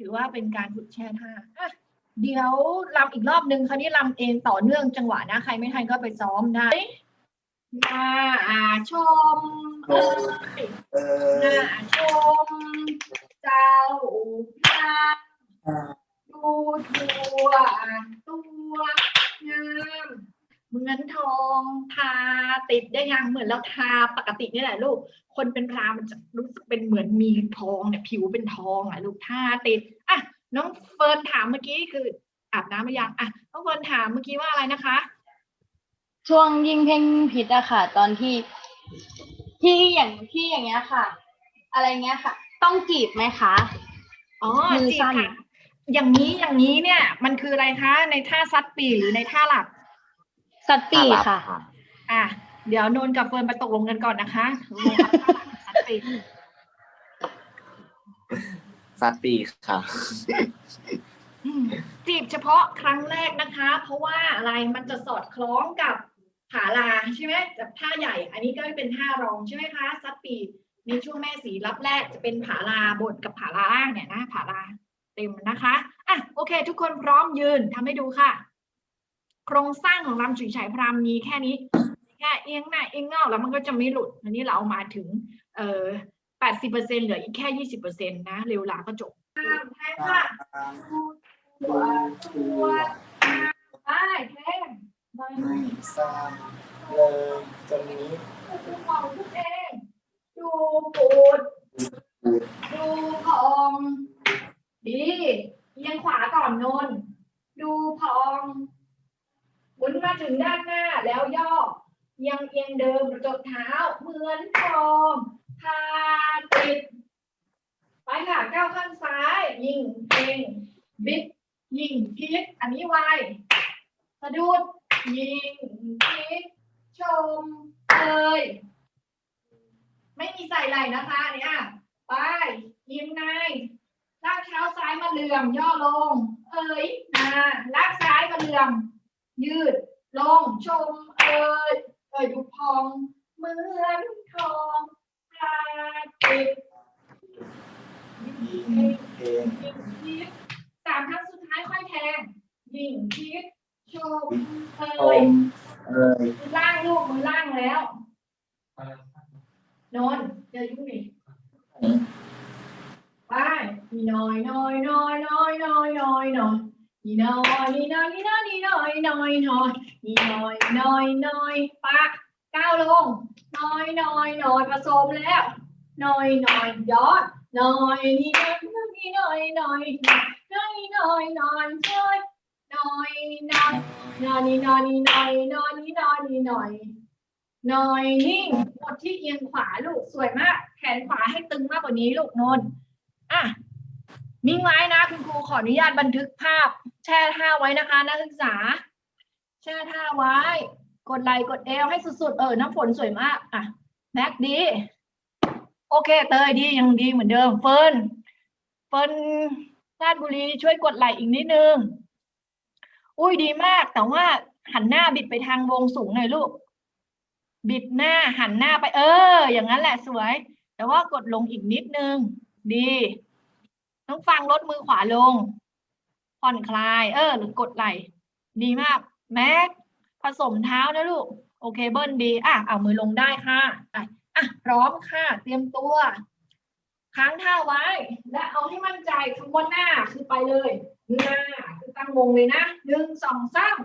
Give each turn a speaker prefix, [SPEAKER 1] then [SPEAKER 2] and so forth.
[SPEAKER 1] ถือว่าเป็นการฝึกแช่ท่าเดี๋ยวลำอีกรอบนึงคราวนี้ลำเองต่อเนื่องจังหวะนะ ใครไม่ทันก็ไปซ้อมได้มาชมเอ้ย
[SPEAKER 2] เอ
[SPEAKER 1] หน้า
[SPEAKER 2] อ
[SPEAKER 1] ชม เจ้าพระดูตัวตัวงามเหมือนทองทา ติดได้ยังเหมือนเราทาปกตินี่แหละลูก คนเป็นพรามมันจะรู้สึกเป็นเหมือนมีทองเนี่ยผิวเป็นทองอะลูกทาติดอะน้องเฟิร์นถามเมื่อกี้คืออาบน้ำมายังอะน้องเฟิร์นถามเมื่อกี้ว่าอะไรนะคะ
[SPEAKER 3] ช่วงยิ่งเพ่งพิษอะค่ะ ตอนที่ที่อย่างที่อย่างเงี้ยค่ะ อะไรเงี้ยค่ะ ต้องจีบไหมคะ
[SPEAKER 1] อ๋อ
[SPEAKER 3] มือ
[SPEAKER 1] จีบ
[SPEAKER 3] สั้น
[SPEAKER 1] ค่ะอย่างนี้อย่างนี้เนี่ย มันคืออะไรคะ ในท่าซัดปีหรือในท่าหลับ
[SPEAKER 3] สัตปีค่ะ
[SPEAKER 1] อะ เดี๋ยวนนท์กับเฟิร์นไปตกลงกันก่อนนะคะตกลงเอาท่าหลับซัดปี
[SPEAKER 2] ซัดปีค่ะ
[SPEAKER 1] อืมจีบเฉพาะครั้งแรกนะคะ เพราะว่าอะไรมันจะสอดคล้องกับผาลาใช่ไหมจากท่าใหญ่ อันนี้ก็เป็นท่ารองใช่ไหมคะซัดปีในช่วงแม่สีรับแรกจะเป็นผาลาบทกับผาลาล่างเนี่ยนะผาลาเต็มนะคะอะโอเค ทุกคนพร้อมยืนทำให้ดูค่ะ โครงสร้างของลำฉุยฉายพรามมีแค่นี้ แค่เอียงหน้าเอียงเงาแล้วมันก็จะไม่หลุด อันนี้เราเอามาถึงเอ่อแปดสิบเปอร์เซ็นเหลืออีกแค่ยี่สิบเปอร์เซ็นนะ เร็วลาก็จบแทงค่ะตัวตัวได้แทงไม่
[SPEAKER 2] ไม่ทราบเลยจนนี้
[SPEAKER 1] ดูของทุกเองดูปูดดูพองดีเอียงขวาก่อนนน ดูพองหมุนมาถึงด้านหน้าแล้วย่อ ยังเอียงเดิมจดเท้าเหมือนพองพาติด ไปค่ะก้าวข้างซ้าย ยิงเพลงบิดยิงพลิกอันนี้ไวสะดุด ยิงพลิกชมเอยไม่มีใส่ไหล่นะคะ เนี่ยไปยิงในลากเท้าซ้ายมาเหลื่อมย่อลง เอ้ยมาลากซ้ายมาเหลื่อม ยืดลงชมเอ้ย เอยดูพองเหมือนทองพาติด
[SPEAKER 2] ยิงเพลง
[SPEAKER 1] ยิงพิษสามครั้งสุดท้ายค่อยแทงยิงพิษชมเอ
[SPEAKER 2] ช
[SPEAKER 1] ย
[SPEAKER 2] เอ่ย
[SPEAKER 1] มือล่างลูกมือล่างแล้วนนท์อย่ายุ่งดิไปนี่น้อยน้อยน้อยน้อยน้อยน้อยน้อย นี่น้อยนี่น้อยนี่น้อยนี่น้อยน้อยน้อยนี่น้อยน้อยน้อยปะก้าวลงน้อยน้อยน้อยผสมแล้วน้อยน้อยย้อนน้อยนี่น้อยนี่น้อยน้อยน้อยน้อยน้อยน้อยน้อยน้อยน้อยนี่น้อยนี่น้อยน้อยนี่น้อยนี่น้อยน้อยนิ่งหมดที่เอียงขวาลูกสวยมาก แขนขวาให้ตึงมากกว่านี้ลูกนนอะ นิ่งไว้นะคุณครูขออนุญาตบันทึกภาพ แช่ท่าไว้นะคะ นักศึกษา แช่ท่าไว้ กดไลค์กดเอวให้สุดๆ เออน้ำฝนสวยมาก อะแม็กดี โอเค เตยดียังดีเหมือนเดิม เฟิร์นเฟิร์นราชบุรีช่วยกดไลค์อีกนิดนึง อุ้ยดีมาก แต่ว่าหันหน้าบิดไปทางวงสูงหน่อยลูก บิดหน้าหันหน้าไป เออ อย่างนั้นแหละสวย แต่ว่ากดลงอีกนิดนึง ดี น้องฟังลดมือขวาลง ผ่อนคลาย เออ หรือกดไหล่ดีมาก แม็กผสมเท้านะลูก โอเคเบิ้ลดี อะ เอามือลงได้ค่ะอะอะพร้อมค่ะ เตรียมตัว ค้างท่าไว้ และเอาให้มั่นใจคำว่าหน้าคือไปเลย หน้าคือตั้งวงเลยนะหนึ่งสองสาม